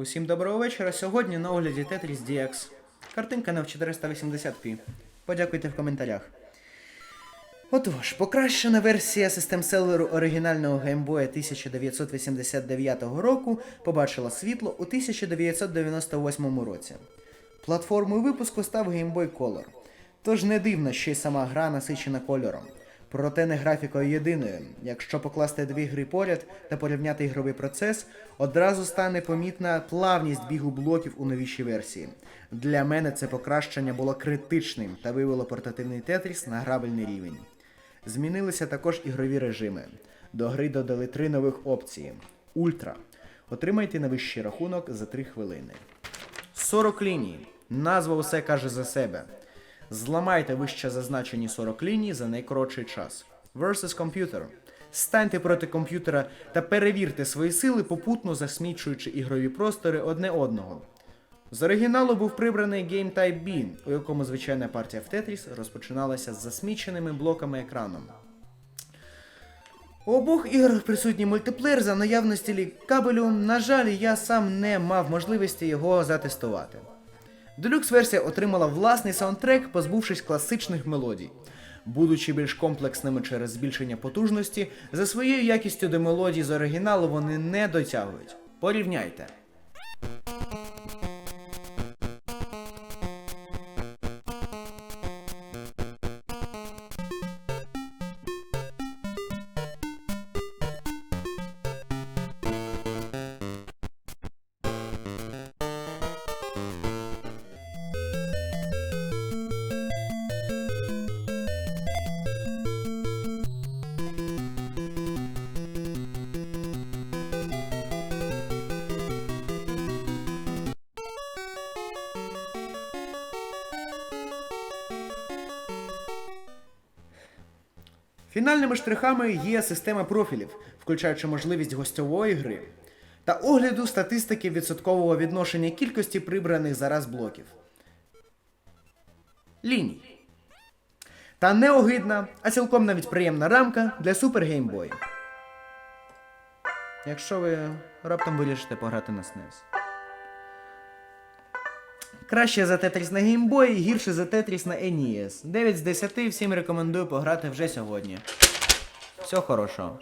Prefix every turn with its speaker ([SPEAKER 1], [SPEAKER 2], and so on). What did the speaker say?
[SPEAKER 1] Усім доброго вечора. Сьогодні на огляді Tetris DX. Картинка в 480p. Подякуйте в коментарях. Отож, покращена версія систем селеру оригінального геймбоя 1989 року побачила світло у 1998 році. Платформою випуску став Game Boy Color. Тож не дивно, що й сама гра насичена кольором. Проте не графікою єдиною. Якщо покласти дві гри поряд та порівняти ігровий процес, одразу стане помітна плавність бігу блоків у новішій версії. Для мене це покращення було критичним та вивело портативний Тетріс на грабельний рівень. Змінилися також ігрові режими. До гри додали три нових опції: Ультра. Отримайте найвищий рахунок за 3 хвилини. 40 ліній. Назва усе каже за себе. Зламайте вище зазначені 40 ліній за найкоротший час. Versus Computer. Станьте проти комп'ютера та перевірте свої сили, попутно засмічуючи ігрові простори одне одного. З оригіналу був прибраний Game Type B, у якому звичайна партія в Tetris розпочиналася з засміченими блоками екраном. У обох іграх присутній мультиплеєр за наявності лі кабелю. На жаль, я сам не мав можливості його затестувати. Делюкс версія отримала власний саундтрек, позбувшись класичних мелодій. Будучи більш комплексними через збільшення потужності, за своєю якістю до мелодій з оригіналу вони не дотягують. Порівняйте. Фінальними штрихами є система профілів, включаючи можливість гостьової гри та огляду статистики відсоткового відношення кількості прибраних зараз блоків. Ліній. Та не огидна, а цілком навіть приємна рамка для Super Game Якщо ви раптом вирішите пограти на SNES. Краще за Тетріс на геймбой, гірше за Тетріс на NES. 9 з 10 всім рекомендую пограти вже сьогодні. Всього хорошого.